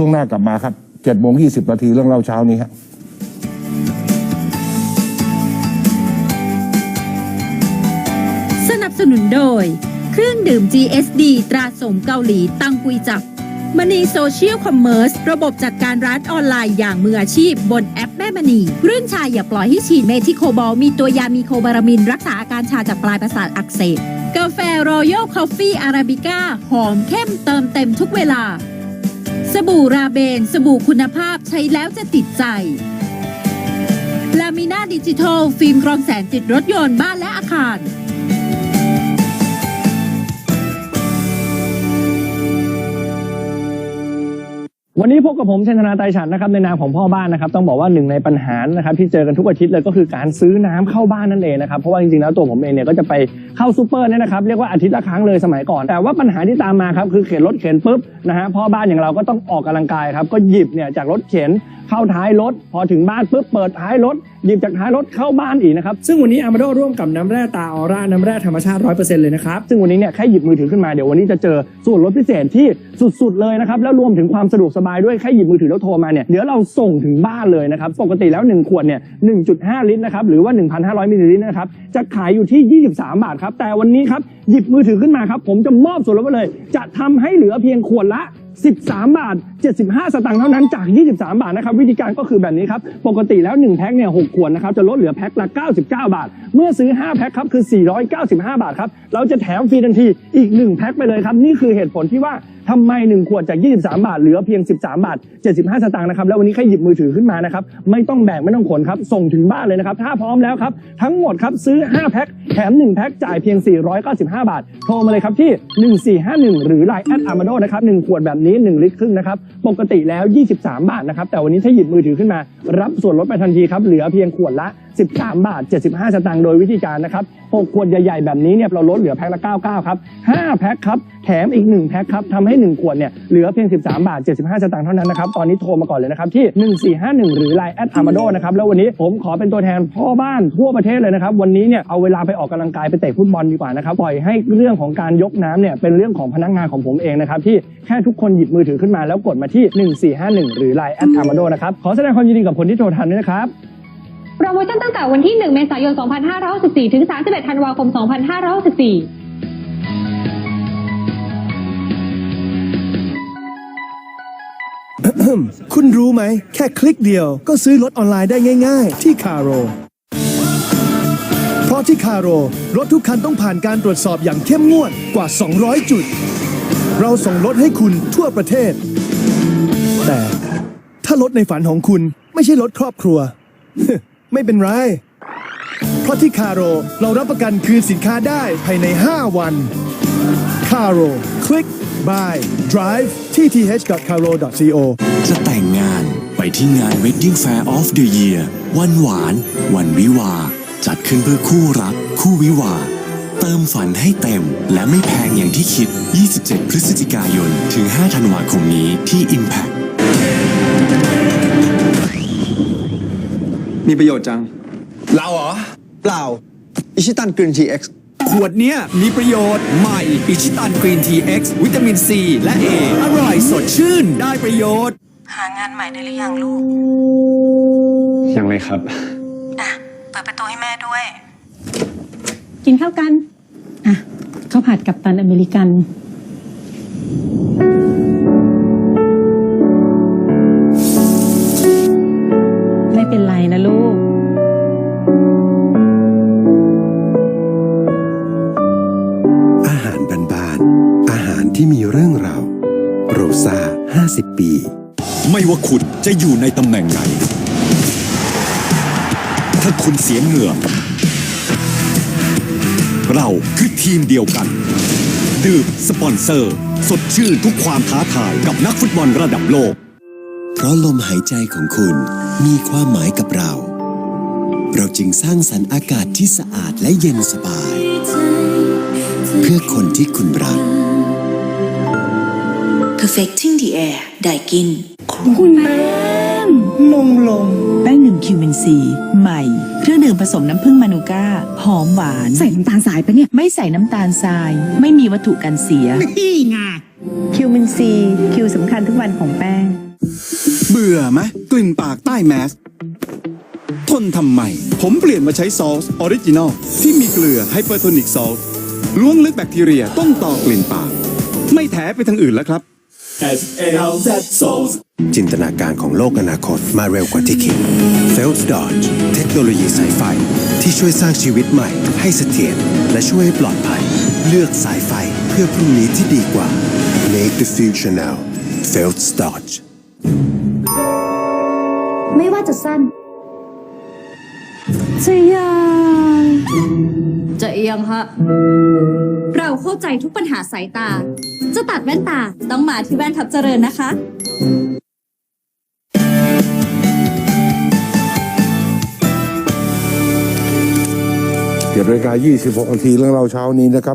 ช่วงหน้ากลับมาครับเจ็ดโมงยี่สิบนาทีเรื่องเล่าเช้านี้ครับสนับสนุนโดย เครื่องดื่ม GSD ตราสมเกาหลีตังกุยจับมณีโซเชียลคอมเมอร์สระบบจัดการร้านออนไลน์อย่างมืออาชีพบนแอปแม่มณีรื่นชาอย่าปล่อยให้ฉีดเมทิโคบอล มีตัวยามีโคบารามิน รักษาอาการชาจากปลายประสาทอักเสบกาแฟรอยัลคอฟฟี่อาราบิก้าหอมเข้มเติมเต็มทุกเวลา สบู่ราเบน สบู่คุณภาพใช้แล้วจะติดใจ ลามิน่าดิจิทัล ฟิล์มกรองแสงติดรถยนต์บ้านและอาคาร วันนี้พบกับผมเชนธนาไตฉันนะครับในนามของพ่อบ้านนะครับต้องบอกว่าหนึ่งในปัญหานะครับที่เจอกันทุกอาทิตย์เลยก็คือการซื้อน้ำเข้าบ้านนั่นเองนะครับเพราะว่าจริงๆแล้วตัวผมเองเนี่ยก็จะไปเข้าซูเปอร์เนี่ยนะครับเรียกว่าอาทิตย์ละครั้งเลยสมัยก่อน แต่ว่าปัญหาที่ตามมาครับคือเข็นรถเข็นปุ๊บนะฮะพ่อบ้านอย่างเราก็ต้องออกกำลังกายครับก็หยิบเนี่ยจากรถเข็นเข้าท้ายรถพอถึงบ้านปุ๊บเปิดท้ายรถหยิบจากท้ายรถเข้าบ้านอีกนะครับ ซึ่งวันนี้อามาโดร่วมกับน้ำแร่ตาออร่า น้ำแร่ธรรมชาติ100%เลยนะครับ ซึ่งวันนี้เนี่ยแค่หยิบมือถือขึ้นมาเดี๋ยววันนี้จะเจอส่วนลดพิเศษที่สุดๆเลยนะครับ แล้วรวมถึงความสะดวกสบายด้วยแค่หยิบมือถือแล้วโทรมาเนี่ยเดี๋ยวเราส่งถึงบ้านเลยนะครับ ปกติแล้ว 1 ขวดเนี่ย1.5 ลิตรนะครับหรือว่า 1,500มิลลิลิตรนะครับจะขายอยู่ที่ 23 บาทครับแต่วันนี้ครับหยิบมือถือขึ้นมาครับผมจะมอบส่วนลดไปเลย จะทำให้เหลือเพียงขวดละ 13 บาท 75 สตางค์เท่านั้นจาก 23 บาทนะครับวิธีการก็คือแบบนี้ครับปกติแล้ว 1 แพ็คเนี่ย6ขวดนะครับจะลดเหลือแพ็คละ 99 บาท เมื่อซื้อ 5 แพ็คครับคือ 495 บาทครับเราจะแถมฟรีทันทีอีก 1 แพ็คไปเลยครับนี่คือเหตุผลที่ว่า ทำไม 1 ขวดจาก 23 บาทเหลือเพียง 13 บาท 75 สตางค์นะครับ แล้ววันนี้แค่หยิบมือถือขึ้นมานะครับ ไม่ต้องแบ่งไม่ต้องขนครับ ส่งถึงบ้านเลยนะครับ ถ้าพร้อมแล้วครับ ทั้งหมดครับ ซื้อ 5 แพ็ค แถม 1 แพ็ค จ่ายเพียง 495 บาท โทรมาเลยครับที่ 1451 หรือ Line แอดอาร์มาโดนะครับ1ขวดแบบนี้ 1 ลิตรครึ่งนะครับ ปกติแล้ว 23 บาทนะครับ แต่วันนี้ถ้าหยิบมือถือขึ้นมา รับส่วนลดไปทันทีครับ เหลือเพียงขวดละ 13 บาท 75 สตางค์โดยวิธีการนะครับ6ขวดใหญ่ๆ แบบนี้เนี่ยเราลดเหลือแพ็คละ99 ครับ 5 แพ็คครับ แถมอีก 1 แพ็คครับทำให้ 1 ขวดเนี่ยเหลือเพียง 13 บาท 75 สตางค์เท่านั้นนะครับ ตอนนี้โทรมาก่อนเลยนะครับที่ 1451 หรือ Line แอดอามาโดนะครับ แล้ววันนี้ผมขอเป็นตัวแทนพ่อบ้านทั่วประเทศเลยนะครับ วันนี้เนี่ยเอาเวลาไปออกกำลังกายไปเตะฟุตบอลดีกว่านะครับ ปล่อยให้เรื่องของการยกน้ำเนี่ยเป็นเรื่องของพนักงานของผมเองนะครับที่แค่ทุกคนหยิบมือถือขึ้นมาแล้วกดมาที่ 1451 หรือ Line แอดอามาโดนะครับขอแสดงความยินดีกับคนที่โทรทันด้วยนะครับ โปรโมชั่นตั้งแต่วันที่ 1 เมษายน 2564 ถึง 31 ธันวาคม 2564คุณรู้ไหม แค่คลิกเดียวก็ซื้อรถออนไลน์ได้ง่าย ๆ ที่คาโรเพราะที่คาโรรถทุกคันต้องผ่านการตรวจสอบอย่างเข้มงวดกว่า 200 จุด เราส่งรถให้คุณทั่วประเทศ แต่ถ้ารถในฝันของคุณไม่ใช่รถครอบครัว ไม่เป็นไร เพราะที่คาโรเรารับประกันคืนสินค้าได้ภายใน 5 วันคาโรคลิก buy drive tth.caro.co จะแต่งงานไปที่งาน Wedding Fair of the Year วันหวาน วันวิวา จัดขึ้นเพื่อคู่รัก คู่วิวา เติมฝันให้เต็มและไม่แพงอย่างที่คิด 27 พฤศจิกายน ถึง 5 ธันวาคมนี้ที่ Impact มีประโยชน์จัง เราเหรอ เปล่า อิชิตันกรีนทีเอ็กซ์ขวดเนี้ยมีประโยชน์ใหม่ อิชิตันกรีนทีเอ็กซ์วิตามินซีและ A อร่อยสดชื่นได้ประโยชน์ หางานใหม่ได้หรือยังลูก ยังเลยครับ อะ เปิดประตูให้แม่ด้วย กินข้าวกัน อะข้าวผัดกับตันอเมริกัน นะลูก อาหารบานๆ อาหารที่มีเรื่องราว โรซา50 ปี ไม่ว่าคุณจะอยู่ในตำแหน่งไหน ถ้าคุณเสียเหงื่อ เราคือทีมเดียวกัน ดื่มสปอนเซอร์ สดชื่นทุกความท้าทายกับนักฟุตบอลระดับโลก เพราะลมหายใจของคุณมีความหมายกับเรา เราจึงสร้างสรรค์อากาศที่สะอาดและเย็นสบาย เพื่อคนที่คุณรัก Perfecting the air ได้กิน คุณแม่ลงลงแป้งหนึ่งคิวเมนซีใหม่ เครื่องดื่มผสมน้ำผึ้งมานูก้า หอมหวาน ใส่น้ำตาลสายปะเนี่ย ไม่ใส่น้ำตาลทราย ไม่มีวัตถุกันเสีย นี่ไงคิวเมนซีคิวสำคัญทุกวันของแป้ง บื่อไหมกลิ่นปากใต้แมสทนทำไม ผมเปลี่ยนมาใช้ซอสออริจินอลที่มีเกลือไฮเปอร์โทนิกซอลล้วงลึกแบคทีเรียต้นต่อกลิ่นปาก ไม่แถไปทางอื่นแล้วครับจินตนาการของโลกอนาคตมาเร็วกว่าที่คิด f e l d Dodge เทคโนโลยีสายไฟ ที่ช่วยสร้างชีวิตใหม่ ให้เสถียรและช่วยให้ปลอดภัย เลือกสายไฟเพื่อพรุ่งนี้ที่ดีกว่า Make the future now f e l d Dodge ไม่ว่าจะสั้น จะยาวจะเอียงฮะ เราเข้าใจทุกปัญหาสายตา จะตัดแว่นตาต้องมาที่แว่นทับเจริญนะคะ เจ็ดนาฬิกา26นาทีเรื่องเราเช้านี้นะครับ